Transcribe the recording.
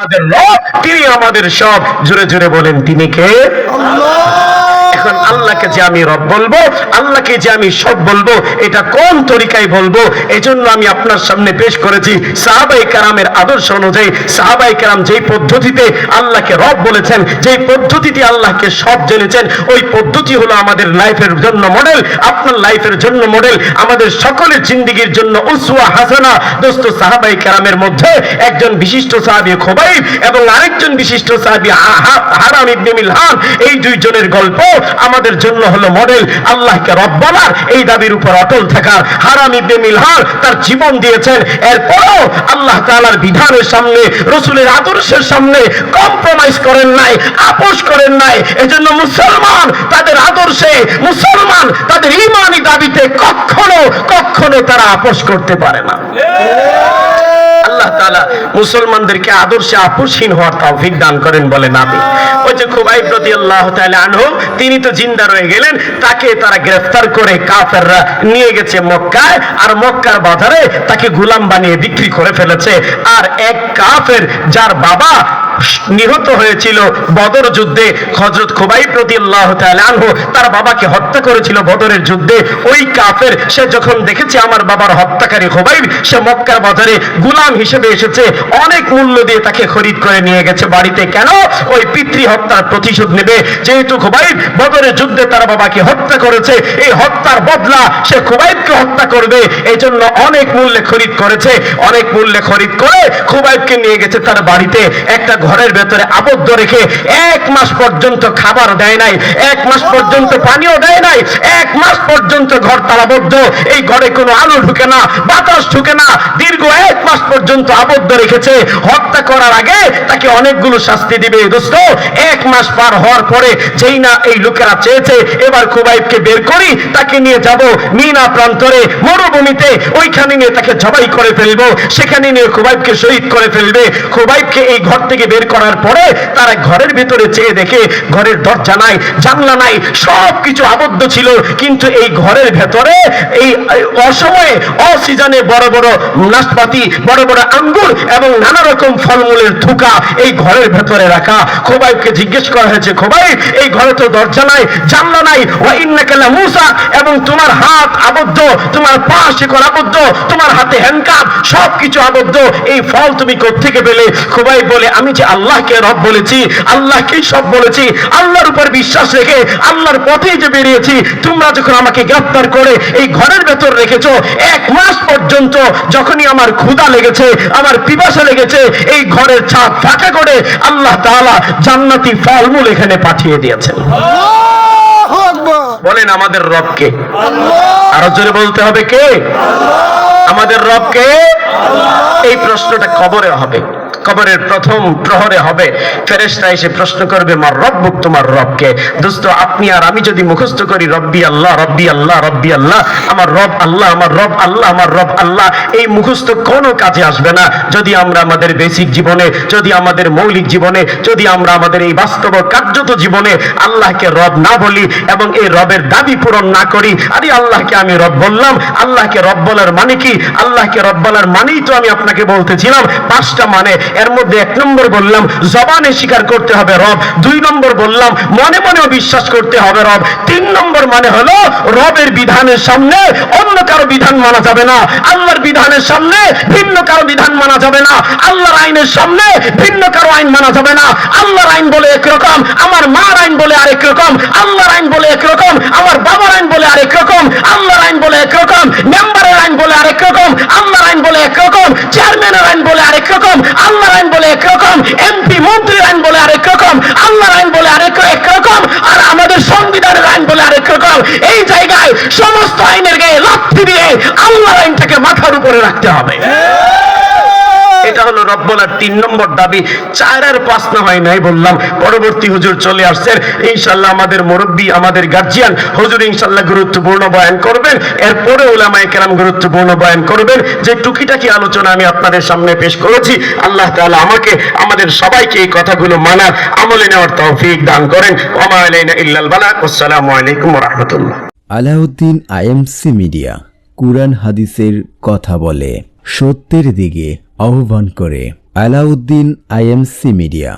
আমাদের রব তিনি আমাদের সব। জোরে জোরে বলেন তিনি কে? এখন আল্লাহকে যে আমি রব বলব, আল্লাহকে যে আমি সব বলব, এটা কোন তরিকায় বলব, এজন্য আমি আপনার সামনে পেশ করেছি। সাহাবাই কারামের আদর্শ অনুযায়ী, সাহাবাই কারাম যেই পদ্ধতিতে আল্লাহকে রব বলেছেন, যেই পদ্ধতিতে আল্লাহকে সব জেনেছেন, ওই পদ্ধতি হলো আমাদের লাইফের জন্য মডেল, আপনার লাইফের জন্য মডেল, আমাদের সকলের জিন্দিগির জন্য উসওয়া হাসানা। দোস্ত, সাহাবাই কারামের মধ্যে একজন বিশিষ্ট সাহাবী খোবাইব এবং আরেকজন বিশিষ্ট সাহাবী হারাম ইবনে মিলহান, এই দুইজনের গল্প আমাদের জন্য হলো মডেল আল্লাহকে রব বলার এই দাবির উপর অটল থাকার হারাম ইবনে মিলহান তার জীবন দিয়েছেন। এরপরও আল্লাহ তাআলার বিধানের সামনে, রসুলের আদর্শের সামনে কম্প্রোমাইজ করেন নাই, আপোষ করেন নাই। এজন্য মুসলমান তাদের আদর্শে, মুসলমান তাদের ইমানি দাবিতে কখনো কখনো তারা আপোষ করতে পারে না। আল্লাহ তালা মুসলমানদেরকে আদর্শে আপোষহীন হওয়ার তৌফিক দান করেন বলেন আমি ওই যে খুবাই প্রতি আল্লাহ তাহলে আনহু, তিনি তো জিন্দা রয়ে গেলেন, তাকে তারা গ্রেফতার করে কাফেররা নিয়ে গেছে মক্কায়, আর মক্কার বাজারে তাকে গুলাম বানিয়ে বিক্রি করে ফেলেছে। আর এক কাফের, যার বাবা নিহত হয়েছিল বদর যুদ্ধে হযরত খুবাইব রাদিয়াল্লাহু তাআলা আনহু। তার বাবাকে হত্যা করেছিল বদরের যুদ্ধে। ওই কাফের, সে যখন দেখেছে আমার বাবার হত্যাকারী খুবাইব, সে মক্কার বাজারে গোলাম হিসেবে এসেছে। অনেক মূল্য দিয়ে তাকে খরিদ করে নিয়ে গেছে বাড়িতে। কেন? ওই পিতৃ হত্যার প্রতিশোধ নেবে। যেহেতু খুবাইব বদরের যুদ্ধে তার বাবাকে হত্যা করেছে, এই হত্যার বদলা সে খুবাইবকে হত্যা করবে। এই জন্য অনেক মূল্যে খরিদ করেছে। অনেক মূল্যে খরিদ করে খুবাইবকে নিয়ে গেছে তার বাড়িতে। একটা ঘরের ভেতরে আবদ্ধ রেখে এক মাস পর্যন্ত খাবার দেয় নাই, এক মাস পর্যন্ত পানিও দেয় নাই, এক মাস পর্যন্ত ঘর তালাবদ্ধ। এই ঘরে কোনো আলো ঢুকে না, বাতাস ঢুকে না, দীর্ঘ এক মাস পর্যন্ত আবদ্ধ রেখেছে। হত্যা করার আগে তাকে অনেকগুলো শাস্তি দিবে। দোস্ত, এক মাস পার হওয়ার পরে যেই না এই লোকেরা চেয়েছে, এবার খুবাইবকে বের করি, তাকে নিয়ে যাব মিনা প্রান্তরে। মরুভূমিতে ওইখানে নিয়ে তাকে জবাই করে ফেলব। সেখানে নিয়ে খুবাইবকে শহীদ করে ফেলবে। খুবাইবকে এই ঘর থেকে বের করার পরে তারা ঘরের ভিতরে চেয়ে দেখে ঘরের দরজা নাই, জানলা নাই সব কিছু আবদ্ধ ছিল। কিন্তু এই ঘরের ভেতরে এই অসময়ে, অসিজনে বড় বড় নাশপাতি, বড় বড় আঙ্গুর এবং নানা রকম ফলমূলের থুকা এই ঘরের ভেতরে রাখা। খোবাইবকে জিজ্ঞেস করা হয়েছে খোবাইব এই ঘরে তো দরজা নাই, জানলা নাই, ওয়া লামূসা এবং তোমার হাত আবদ্ধ, তোমার পা শিকল আবদ্ধ, তোমার হাতে হ্যান্ডকাপ সব কিছু আবদ্ধ, এই ফল তুমি কোত্থেকে পেলে? খোবাইব বলে, আমি যে আল্লাহকে রব বলেছি আল্লাহকে সব বলেছি আল্লাহর উপর বিশ্বাস রেখে আল্লাহর পথেই যে বেরিয়েছি তোমরা যখন আমাকে গ্রেফতার করে এই ঘরের ভেতর রেখেছো এক মাস পর্যন্ত যখনই আমার ক্ষুধা লেগেছে আমার পিপাসা লেগেছে এই ঘরের ছাদ ফাঁকা করে আল্লাহ তাআলা জান্নাতি ফলমূল এখানে পাঠিয়ে দিয়েছেন। বলেন আমাদের রবকে। আরও জোরে বলতে হবে কে? আমাদের রবকে? এই প্রশ্নটা কবরে হবে। কবরের প্রথম প্রহরে হবে। ফেরেশতা এসে প্রশ্ন করবে, মার রব্বুক তোমার রবকে? দোস্ত, আপনি আর আমি যদি মুখস্থ করি, রব্বি আল্লাহ রব্বি আল্লাহ রব্বি আল্লাহ, আমার রব আল্লাহ, আমার রব আল্লাহ, আমার রব আল্লাহ, এই মুখস্থ কোনো কাজে আসবে না। যদি আমরা আমাদের বেসিক জীবনে, যদি আমাদের মৌলিক জীবনে, যদি আমরা আমাদের এই বাস্তব কার্যত জীবনে আল্লাহকে রব না বলি এবং এই রবের দাবি পূরণ না করি, আরে আল্লাহকে আমি রব বললাম, আল্লাহকে রব বলার মানে কি? আল্লাহকে রব বলার মানেই তো আমি আপনাকে বলতেছিলাম, পাঁচটা মানে এর মধ্যে এক নম্বর বললাম, জবানে স্বীকার করতে হবে রব। দুই নম্বর বললাম, মনে মনেও বিশ্বাস করতে হবে রব। তিন নম্বর মানে হলো, রবের বিধানের সামনে অন্য কারও বিধান মানা যাবে না। আল্লাহর বিধানের সামনে ভিন্ন কারও বিধান মানা যাবে না। আল্লাহর আইনের সামনে ভিন্ন কারও আইন মানা যাবে না। আল্লাহর আইন বলে একরকম, আমার মার আইন বলে আরেক রকম, আল্লাহর আইন বলে একরকম আমার বাবার আইন বলে আরেক রকম আল্লাহর আইন বলে একরকম মেম্বারের আইন বলে আরেক রকম আল্লাহর আইন বলে একরকম চেয়ারম্যানের আইন বলে আরেক রকম আল্লাহর আইন বলে একরকম এমপি মন্ত্রীর আইন বলে আরেক রকম, আল্লাহর আইন বলে আরেক এক রকম, আর আমাদের সংবিধানের আইন বলে আরেক রকম। এই জায়গায় সমস্ত আইনের গায়ে লাথি দিয়ে আল্লাহর আইনটাকে মাথার উপরে রাখতে হবে। এটা হলো রব বলার তিন নম্বর দাবি চার আর পাঁচ না হয় নাই বললাম, পরবর্তী হুজুর চলে আসছেন ইনশাল্লাহ আমাদের মুরব্বী, আমাদের গার্জিয়ান হুজুর ইনশাল্লাহ গুরুত্বপূর্ণ বয়ান করবেন, এরপরে ওলামায়ে কেরাম গুরুত্বপূর্ণ বয়ান করবেন, যে টুকিটাকি আলোচনা আমি আপনাদের সামনে পেশ করেছি, আল্লাহ তাআলা আমাকে, আমাদের সবাইকে এই কথাগুলো মানার আমলে নেওয়ার তৌফিক দান করেন। ওমা আলাইনা ইল্লাল বালাগ আসসালামু আলাইকুম রাহমাতুল্লাহ। আলাউদ্দিন আইএমসি মিডিয়া, কুরআন হাদিসের কথা বলে, সত্যের দিকে আহ্বান করে আলাউদ্দিন আইএমসি মিডিয়া।